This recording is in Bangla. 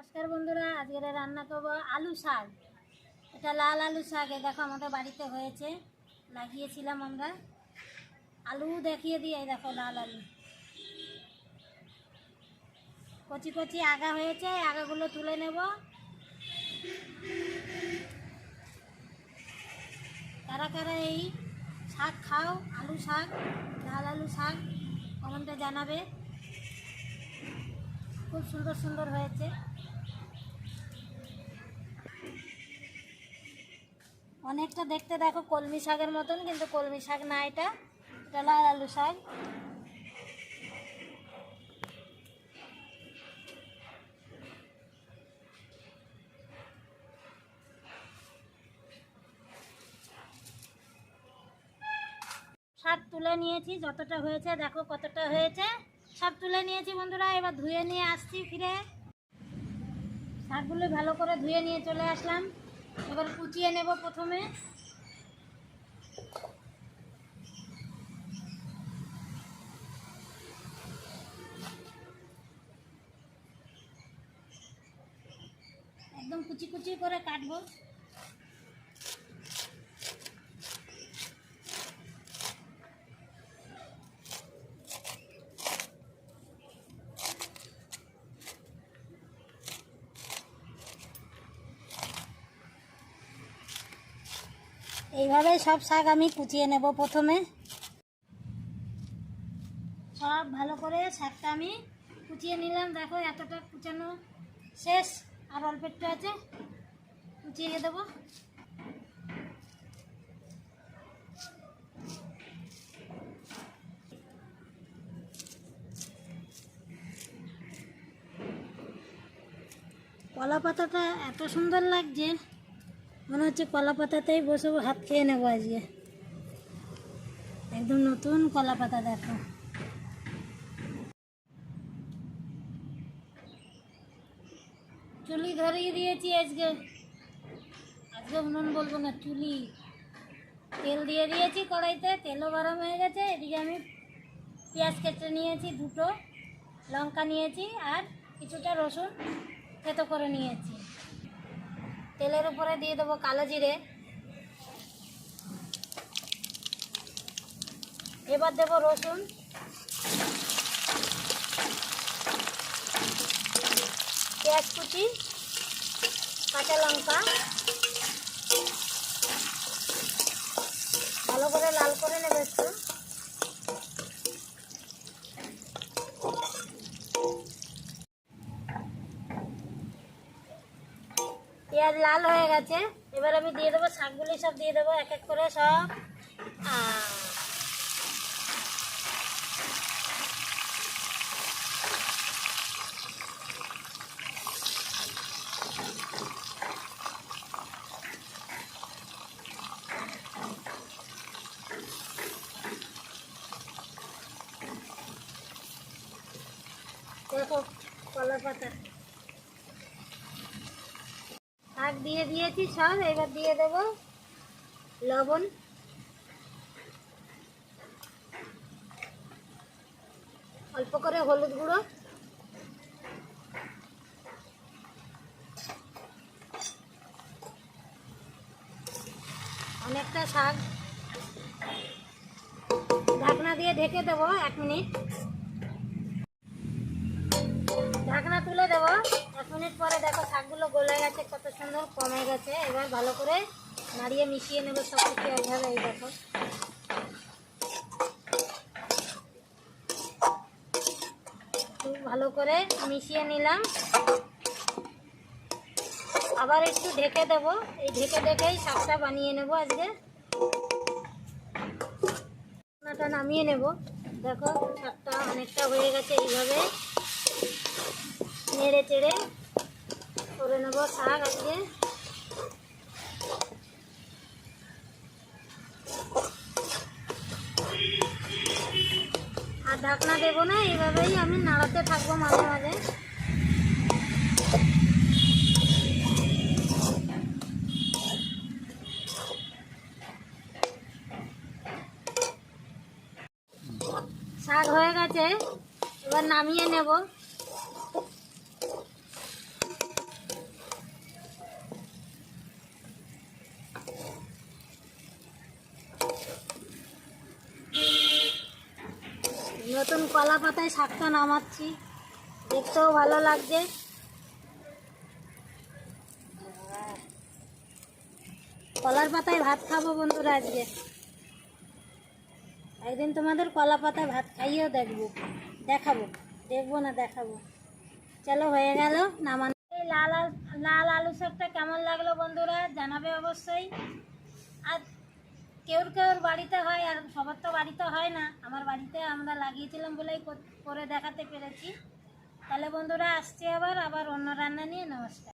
নমস্কার বন্ধুরা, আজকের রান্না করব আলু শাক। এটা লাল আলু শাক দেখো আমাদের বাড়িতে হয়েছে। লাগিয়েছিলাম আমরা। আলু দেখিয়ে দিই, এই দেখো লাল আলু। কচি কচি আগা হয়েছে, আগাগুলো তুলে নেব। কারা কারা এই শাক খাও, আলু শাক, লাল আলু শাক, কমেন্টে জানাবে। খুব সুন্দর সুন্দর হয়েছে। অনেকটা দেখতে দেখো কলমি শাকের মতন, কিন্তু কলমি শাক না এটা। এটা লাল আলু শাক। শাক তুলে নিয়েছি, যতটা হয়েছে দেখো কতটা হয়েছে। সব তুলে নিয়েছি বন্ধুরা, এবার ধুয়ে নিয়ে আসছি ফিরে। শাকগুলো ভালো করে ধুয়ে নিয়ে চলে আসলাম। এবার কুচিয়ে নেব প্রথমে। একদম কুচি কুচি করে কাটবো। এইভাবে সব শাক আমি কুচিয়ে নেব প্রথমে। সব ভালো করে শাকটা আমি কুচিয়ে নিলাম। দেখো এতটা কুচানো শেষ। আর অল্প একটু আছে। কুচিয়ে দেবো। কলা পাতাটা এত সুন্দর লাগছে। মনে হচ্ছে কলা পাতাতেই বসে হাত খেয়ে নেব আজকে। একদম নতুন কলা পাতা দেখো। চুলি ধরিয়ে দিয়েছি আজকে। আজকে উনুন বলব না, চুলি। তেল দিয়ে দিয়েছি কড়াইতে, তেলও গরম হয়ে গেছে। এদিকে আমি পেঁয়াজ কেটে নিয়েছি, দুটো লঙ্কা নিয়েছি আর কিছুটা রসুন থেতো করে নিয়েছি। তেলের উপরে দিয়ে দেবো কালো জিরে। এবার দেবো রসুন। পেঁয়াজ কুচি, কাঁচা লঙ্কা। ভালো করে লাল করে নেবে একটু। পেঁয়াজ লাল হয়ে গেছে। এবার আমি দিয়ে দেবো, শাকগুলি সব দিয়ে দেবো, এক এক করে সব। দেখো কলা পাতা শাক দিয়ে দিয়েছি সব, এবার দিয়ে দেব লবণ। অল্প করে হলুদ গুঁড়ো। অনেকটা শাক। ঢাকনা দিয়ে ঢেকে দেবো এক মিনিট। ঢাকনা তুলে দেবো। এক মিনিট পরে দেখো শাকগুলো গলে গেছে, কত সুন্দর কমে গেছে। এবার ভালো করে নাড়িয়ে মিশিয়ে নেব সব কিছু এইভাবে, এই দেখো। ভালো করে মিশিয়ে নিলাম। আবার একটু ঢেকে দেব। এই ঢেকে ঢেকেই শাকটা বানিয়ে নেব আজকে। ঢাকনাটা নামিয়ে নেব। দেখো, শাকটা অনেকটা হয়ে গেছে এইভাবে। নেড়ে চেড়ে করে নেব শাক আজকে। আর ঢাকনা দেবো না, এইভাবেই আমি নাড়াতে থাকব মাঝে মাঝে। শাক হয়ে গেছে, এবার নামিয়ে নেব। নতুন কলা পাতায় শাকটা নামাচ্ছি। দেখতেও ভালো লাগছে। কলার পাতায় ভাত খাব বন্ধুরা আজকে। একদিন তোমাদের কলা পাতায় ভাত খাইয়েও দেখব। দেখাবো, দেখব না দেখাবো। চলো, হয়ে গেল নামান। এই লাল লাল আলু শাকটা কেমন লাগল বন্ধুরা জানাবে অবশ্যই। আর কেউর কেউর বাড়িতে হয় আর সবার তো বাড়িতে হয় না। আমার বাড়িতে আমরা লাগিয়েছিলাম বলেই করে দেখাতে পেরেছি। তাহলে বন্ধুরা, আসছে আবার। আবার অন্য রান্না নিয়ে নমস্কার।